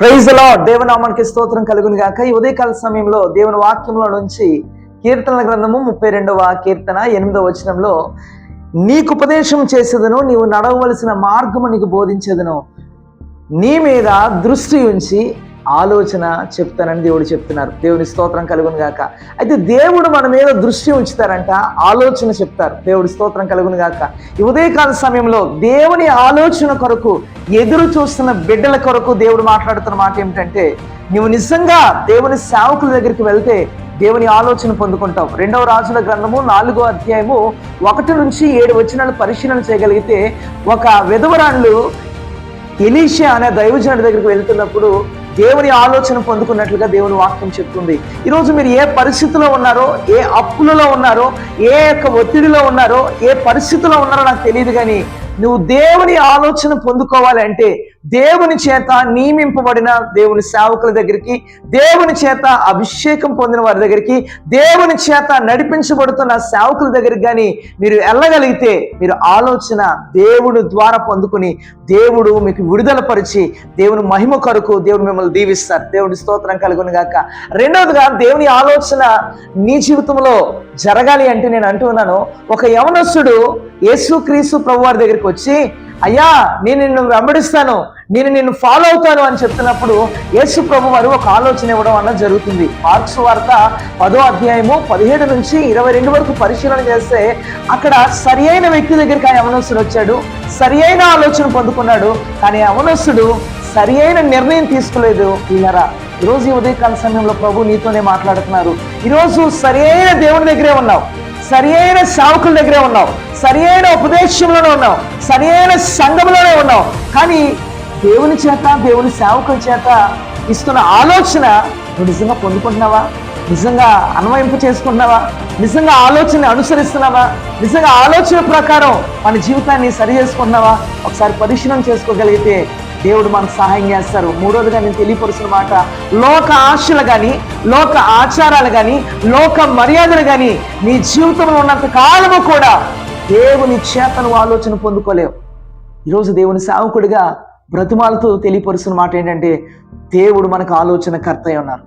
ప్రైజ్లో దేవనామానికి స్తోత్రం కలుగును గాక. ఈ ఉదయకాల సమయంలో దేవుని వాక్యంలో నుంచి కీర్తనల గ్రంథము ముప్పై రెండవ కీర్తన ఎనిమిదవ వచనంలో నీకు ఉపదేశం చేసేదను నీవు నడవవలసిన మార్గము నీకు బోధించేదను. నీ మీద దృష్టి ఉంచి ఆలోచన చెప్తానని దేవుడు చెప్తున్నారు. దేవుని స్తోత్రం కలుగును గాక. అయితే దేవుడు మన మీద దృష్టి ఉంచుతారంట ఆలోచన చెప్తారు. దేవుడి స్తోత్రం కలుగును గాక. ఈ ఉదయకాల సమయంలో దేవుని ఆలోచన కొరకు ఎదురు చూస్తున్న బిడ్డల కొరకు దేవుడు మాట్లాడుతున్న మాట ఏమిటంటే నువ్వు నిజంగా దేవుని సేవకుల దగ్గరికి వెళ్తే దేవుని ఆలోచన పొందుకుంటావు. రెండవ రాజుల గ్రంథము నాలుగో అధ్యాయము ఒకటి నుంచి ఏడు వచనాలు పరిశీలన చేయగలిగితే ఒక విధవరాళ్ళు ఎలీషియా అనే దైవజనుడి దగ్గరికి వెళ్తున్నప్పుడు దేవుని ఆలోచన పొందుకున్నట్లుగా దేవుని వాక్యం చెప్తుంది. ఈరోజు మీరు ఏ పరిస్థితిలో ఉన్నారో ఏ అప్పులలో ఉన్నారో ఏ యొక్క ఒత్తిడిలో ఉన్నారో ఏ పరిస్థితిలో ఉన్నారో నాకు తెలియదు కానీ నువ్వు దేవుని ఆలోచన పొందుకోవాలంటే దేవుని చేత నియమింపబడిన దేవుని సేవకుల దగ్గరికి దేవుని చేత అభిషేకం పొందిన వారి దగ్గరికి దేవుని చేత నడిపించబడుతున్న సేవకుల దగ్గరికి కానీ మీరు వెళ్ళగలిగితే మీరు ఆలోచన దేవుడు ద్వారా పొందుకుని దేవుడు మీకు విడుదల పరిచి దేవుని మహిమ కొరకు దేవుడు మిమ్మల్ని దీవిస్తారు. దేవుడి స్తోత్రం కలుగును గాక. రెండవదిగా దేవుని ఆలోచన నీ జీవితంలో జరగాలి అంటే నేను అంటున్నాను ఒక యవనస్సుడు యేసుక్రీస్తు ప్రభు వారి దగ్గరికి వచ్చి అయ్యా నేను నిన్ను వెంబడిస్తాను. నేను నిన్ను ఫాలో అవుతాను అని చెప్తున్నప్పుడు యేసు ప్రభు వారు ఒక ఆలోచన ఇవ్వడం అన్న జరుగుతుంది. మార్క్స్ వార్త పదో అధ్యాయము పదిహేడు నుంచి ఇరవై రెండు వరకు పరిశీలన చేస్తే అక్కడ సరి అయిన వ్యక్తి దగ్గరికి ఆ యవనస్తుడు వచ్చాడు. సరి అయిన ఆలోచన పొందుకున్నాడు. కానీ ఆ యవనస్తుడు సరి అయిన నిర్ణయం తీసుకోలేదు. వీళ్ళరా ఈరోజు ఈ ఉదయకాల సమయంలో ప్రభు నీతోనే మాట్లాడుతున్నారు. ఈరోజు సరి అయిన దేవుని దగ్గరే ఉన్నావు. సరి అయిన సేవకుల దగ్గరే ఉన్నావు. సరి అయిన ఉపదేశంలోనే ఉన్నావు. సరి అయిన సంఘంలోనే ఉన్నావు. కానీ దేవుని చేత దేవుని సేవకుల చేత ఇస్తున్న ఆలోచన నువ్వు నిజంగా పొందుకుంటున్నావా? నిజంగా అన్వయింపు చేసుకుంటున్నావా? నిజంగా ఆలోచన అనుసరిస్తున్నావా? నిజంగా ఆలోచన ప్రకారం మన జీవితాన్ని సరి చేసుకుంటున్నావా? ఒకసారి పరిశీలన చేసుకోగలిగితే దేవుడు మనకు సహాయం చేస్తారు. మూడోదిగా నేను తెలియపరుస్తున్న మాట లోక ఆశలు కానీ లోక ఆచారాలు కానీ లోక మర్యాదలు కానీ నీ జీవితంలో ఉన్నంత కాలము కూడా దేవుని చేత నువ్వు ఆలోచన పొందుకోలేవు. ఈరోజు దేవుని సావకుడిగా బ్రతిమాలతో తెలియపరుస్తున్న మాట ఏంటంటే దేవుడు మనకు ఆలోచన కర్త ఉన్నారు.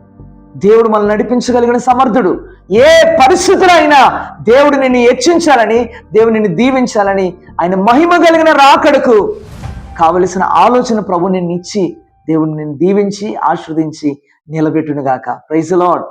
దేవుడు మనల్ని నడిపించగలిగిన సమర్థుడు. ఏ పరిస్థితులు అయినా దేవుడు నిన్ను హెచ్చించాలని దేవుడు నిన్ను దీవించాలని ఆయన మహిమ కలిగిన రాకడకు కావలసిన ఆలోచన ప్రభు నిన్ను ఇచ్చి దేవుడు నిన్ను దీవించి ఆశ్రదించి నిలబెట్టునుగాక. Praise lord